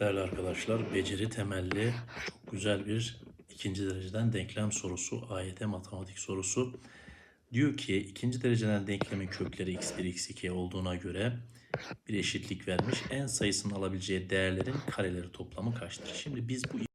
Değerli arkadaşlar, beceri temelli çok güzel bir ikinci dereceden denklem sorusu, AYT matematik sorusu. Diyor ki ikinci dereceden denklemin kökleri x1, x2 olduğuna göre bir eşitlik vermiş. En sayısının alabileceği değerlerin kareleri toplamı kaçtır? Şimdi biz bu